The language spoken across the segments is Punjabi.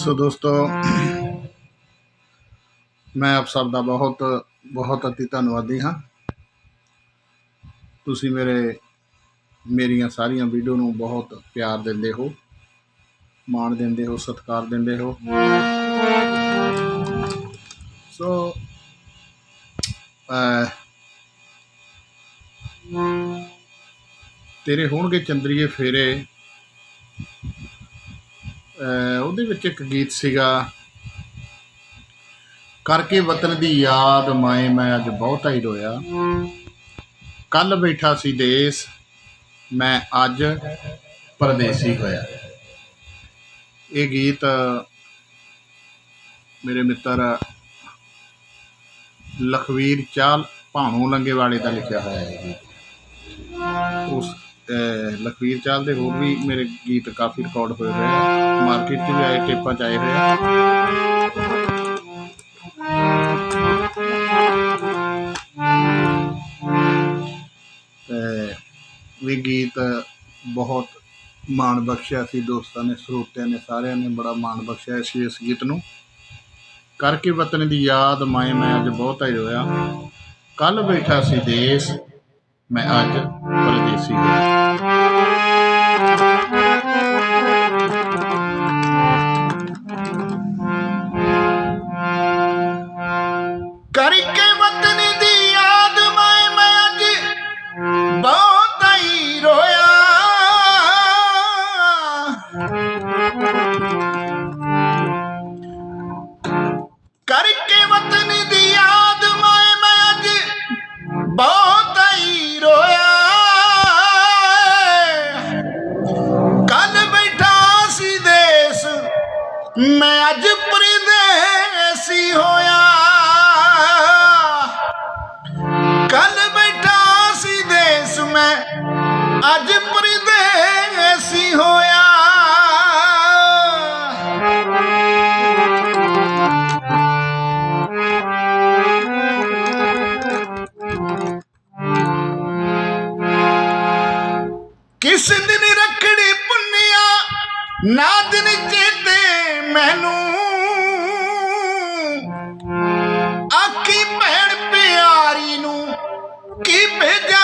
ਸੋ ਦੋਸਤੋ, ਮੈਂ ਆਪ ਸਭ ਦਾ ਬਹੁਤ ਬਹੁਤ ਅਤੀ ਧੰਨਵਾਦੀ ਹਾਂ। ਤੁਸੀਂ ਮੇਰੇ, ਮੇਰੀਆਂ ਸਾਰੀਆਂ ਵੀਡੀਓ ਨੂੰ ਬਹੁਤ ਪਿਆਰ ਦਿੰਦੇ ਹੋ, ਮਾਣ ਦਿੰਦੇ ਹੋ, ਸਤਿਕਾਰ ਦਿੰਦੇ ਹੋ। ਸੋ ਤੇਰੇ ਹੋਣਗੇ ਚੰਦਰੀਏ ਫੇਰੇ ਉਹਦੇ ਵਿੱਚ ਇੱਕ ਗੀਤ ਸੀਗਾ, ਕਰਕੇ ਵਤਨ ਦੀ ਯਾਦ ਮਾਏ, ਮੈਂ ਅੱਜ ਬਹੁਤਾ ਹੀ ਰੋਇਆ। ਕੱਲ ਬੈਠਾ ਸੀ ਦੇਸ, ਮੈਂ ਅੱਜ ਪਰਦੇਸੀ ਹੋਇਆ। ਇਹ ਗੀਤ ਮੇਰੇ ਮਿੱਤਰ ਲਖਵੀਰ ਚਾਲ ਭਾਣੋ ਲੰਗੇ ਵਾਲੇ ਦਾ ਲਿਖਿਆ ਹੋਇਆ ਹੈ। ਇਹ ਗੀਤ ਉਸ ਲਖਵੀਰ ਚਾਲ ਦੇ ਹੋਰ ਵੀ ਮੇਰੇ ਗੀਤ ਕਾਫੀ ਰਿਕਾਰਡ ਹੋਏ ਹੋਏ ਆ। ਮਾਰਕੀਟ 'ਚ ਵੀ ਆਏ, ਟੇਪਾਂ 'ਚ ਆਏ ਹੋਏ ਆ। ਵੀ ਗੀਤ ਬਹੁਤ ਮਾਣ ਬਖਸ਼ਿਆ ਸੀ ਦੋਸਤਾਂ ਨੇ, ਸਰੋਤਿਆਂ ਨੇ, ਸਾਰਿਆਂ ਨੇ, ਬੜਾ ਮਾਣ ਬਖਸ਼ਿਆ ਸੀ ਇਸ ਗੀਤ ਨੂੰ। ਕਰਕੇ ਵਤਨ ਦੀ ਯਾਦ ਮਾਏ, ਮੈਂ ਅੱਜ ਬਹੁਤ ਹੀ ਰੋਇਆ। ਕੱਲ ਬੈਠਾ ਸੀ ਦੇਸ, ਮੈਂ ਅੱਜ ਪਰਦੇਸੀ ਹੋਇਆ ਅੱਜ ਪਰਦੇਸੀ ਹੋਇਆ। ਕੱਲ ਬੈਠਾ ਸੀ ਦੇਸ ਮੈਂ, ਅੱਜ ਪਰਦੇਸੀ ਹੋਇਆ। ਕਿਸ ਦਿਨ ਰੱਖੜੀ ਪੁੰਨਿਆ, ਨਾ ਦਿਨ ਚੇਤੇ ਮੈਨੂੰ। ਆਖੀ ਭੈਣ ਪਿਆਰੀ ਨੂੰ ਕੀ ਭੇਜਿਆ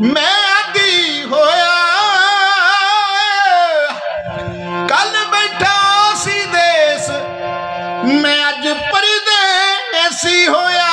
ਮੈਂ ਆਦੀ ਹੋਇਆ। ਕੱਲ ਬੈਠਾ ਸੀ ਦੇਸ ਮੈਂ ਅੱਜ ਪਰਦੇ ਐਸੀ ਹੋਇਆ।